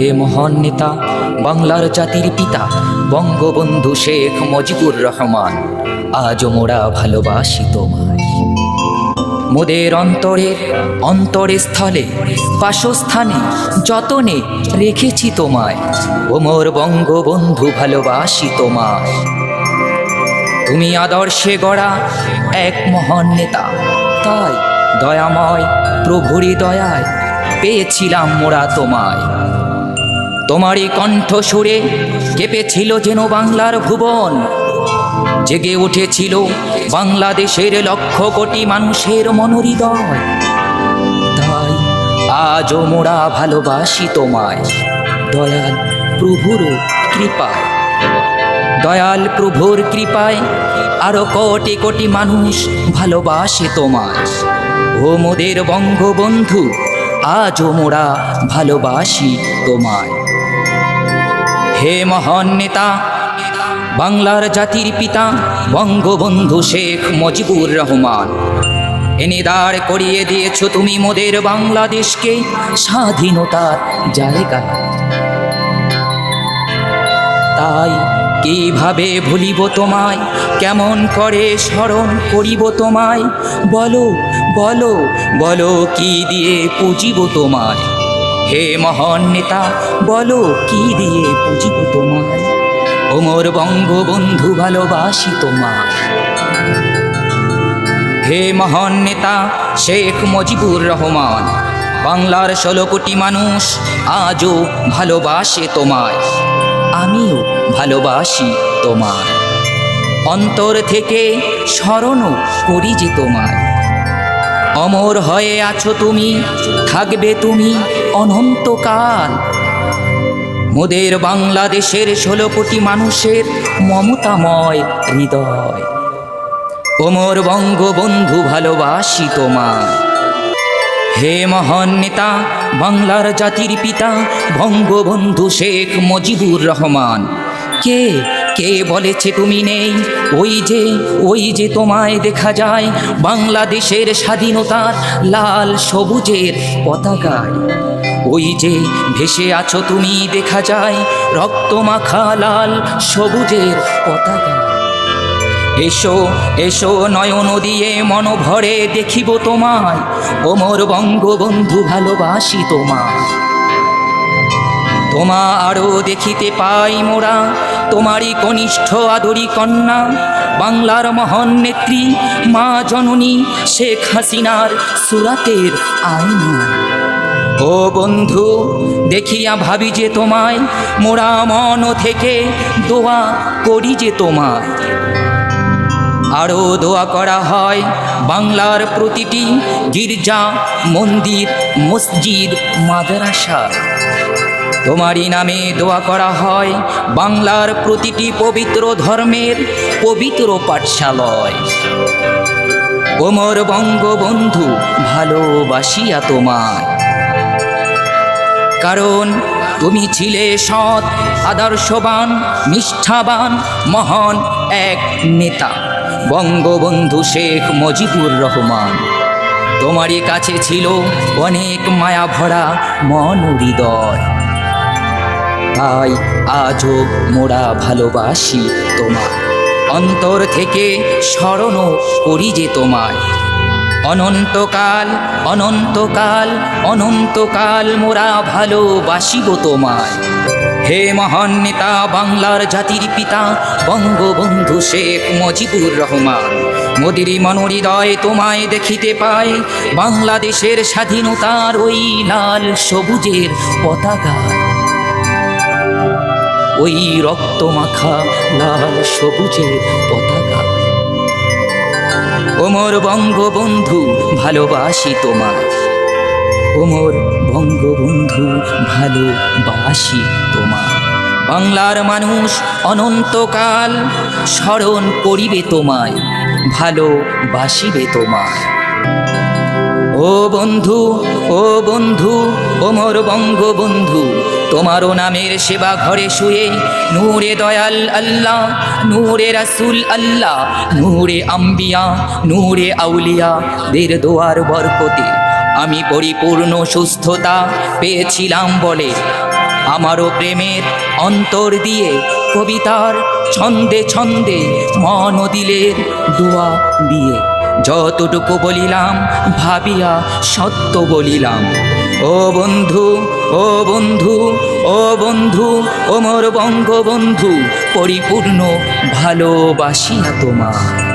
হে মহান নেতা, বাংলার জাতির পিতা, বঙ্গবন্ধু শেখ মুজিবুর রহমান আজ মোরা ভালোবাসি তোমায়। মোদের অন্তরের অন্তরে স্থলে, বাসস্থানে যতনে রেখেছি তোমায় ওমর বঙ্গবন্ধু ভালোবাসি তোমায়। তুমি আদর্শে গড়া এক মহান নেতা, তাই দয়াময় প্রভুরি দয়ায় পেয়েছিলাম মোরা তোমায়। তোমারই কণ্ঠ সুরে কেঁপেছিল যেন বাংলার ভুবন। জেগে উঠেছিল বাংলাদেশের লক্ষ কোটি মানুষের মনোহৃদয়। তাই আজও মোরা ভালোবাসি তোমায়, দয়াল প্রভুর কৃপায়। দয়াল প্রভুর কৃপায় আরও কোটি কোটি মানুষ ভালোবাসে তোমায়। ও মোদের বঙ্গবন্ধু, আজও মোরা ভালোবাসি তোমায়। হে মহান নেতা, বাংলার জাতির পিতা, বঙ্গবন্ধু শেখ মুজিবুর রহমান, এনে দাঁড় করিয়ে দিয়েছ তুমি মোদের বাংলাদেশকে স্বাধীনতার জায়গা তাই কীভাবে ভুলিব তোমায়, কেমন করে স্মরণ করিব তোমায়, বলো বলো বলো কি দিয়ে পুজিব তোমায়? হে মহান নেতা, বলো কি দিয়ে পুজিব তোমায়? ওমর বঙ্গবন্ধু, ভালোবাসি তোমায়। হে মহান নেতা, শেখ মুজিবুর রহমান, বাংলার ষোলো কোটি মানুষ আজও ভালোবাসে তোমায়। আমিও ভালোবাসি তোমার অন্তর থেকে স্মরণও করি যে তোমায়। অমর হয়ে আছো তুমি, থাকবে তুমি অনন্তকাল। মোদের বাংলাদেশের ষোলো কোটি মানুষের মমতাময় হৃদয়। ওমর বঙ্গবন্ধু ভালোবাসি তোমায়। হে মহান নেতা, বাংলার জাতির পিতা, বঙ্গবন্ধু শেখ মুজিবুর রহমান। কে কে বলেছে তুমি নেই? ওই যে ওই যে তোমায় দেখা যায় বাংলাদেশের স্বাধীনতার লাল সবুজের পতাকায়। ওই যে ভেসে আছো তুমি, দেখা যায় রক্তমাখা লাল সবুজের পতাকায় এসো এসো নয়ন দিয়ে মন ভরে দেখিব তোমায়, ওমর বঙ্গবন্ধু ভালোবাসি তোমায়। তোমা আরও দেখিতে পাই মোরা, তোমারই কনিষ্ঠ আদরি কন্যা, বাংলার মহান নেত্রী, মা জননী শেখ হাসিনার সুরাতের আয়না। ও বন্ধু, দেখিয়া ভাবি যে তোমায়, মোরা মন থেকে দোয়া করি যে তোমায়। আরও দোয়া করা হয় বাংলার প্রতিটি গির্জা, মন্দির, মসজিদ, মাদ্রাসা। তোমারই নামে দোয়া করা হয় বাংলার প্রতিটি পবিত্র ধর্মের পবিত্র পাঠশালয়। ওমর বঙ্গবন্ধু, ভালোবাসিয়া তোমায়। কারণ তুমি ছিলে সৎ, আদর্শবান, নিষ্ঠাবান, মহান এক নেতা। বঙ্গবন্ধু শেখ মুজিবুর রহমান। তোমারই কাছে ছিল অনেক মায়া ভরা মন হৃদয়। তাই আজও মোরা ভালোবাসি তোমায়। অন্তর থেকে স্মরণ করি যে তোমায়। অনন্তকাল অনন্তকাল অনন্তকাল মোরা ভালোবাসিব তোমায়। হে মহান নেতা বাংলার জাতির পিতা, বঙ্গবন্ধু শেখ মুজিবুর রহমান, মোদির মনোহৃদয় তোমায় দেখিতে পায় বাংলাদেশের স্বাধীনতার ওই লাল সবুজের পতাকা। ওই রক্তমাখা লাল সবুজের পতাকা। ওমর বঙ্গবন্ধু, ভালোবাসি তোমার ওমর বঙ্গবন্ধু, ভালোবাসি তোমার বাংলার মানুষ অনন্তকাল স্মরণ করিবে তোমায়, ভালোবাসিবে তোমায়। ও বন্ধু ও বন্ধু, ওমর বঙ্গবন্ধু তোমারও নামের সেবা ঘরে শুয়ে নূরে দয়াল আল্লাহ, নূরে রাসুল আল্লাহ, নূরে আম্বিয়া, নূরে আউলিয়া, দের দোয়ার বরকতে আমি পরিপূর্ণ সুস্থতা পেয়েছিলাম বলে আমারও প্রেমের অন্তর দিয়ে কবিতার ছন্দে ছন্দে মন দিলের দোয়া দিয়ে যতটুকু বলিলাম, ভাবিয়া সত্য বলিলাম। ও বন্ধু ও বন্ধু ও বন্ধু ওমর মোর বঙ্গবন্ধু পরিপূর্ণ ভালোবাসিয়া তোমার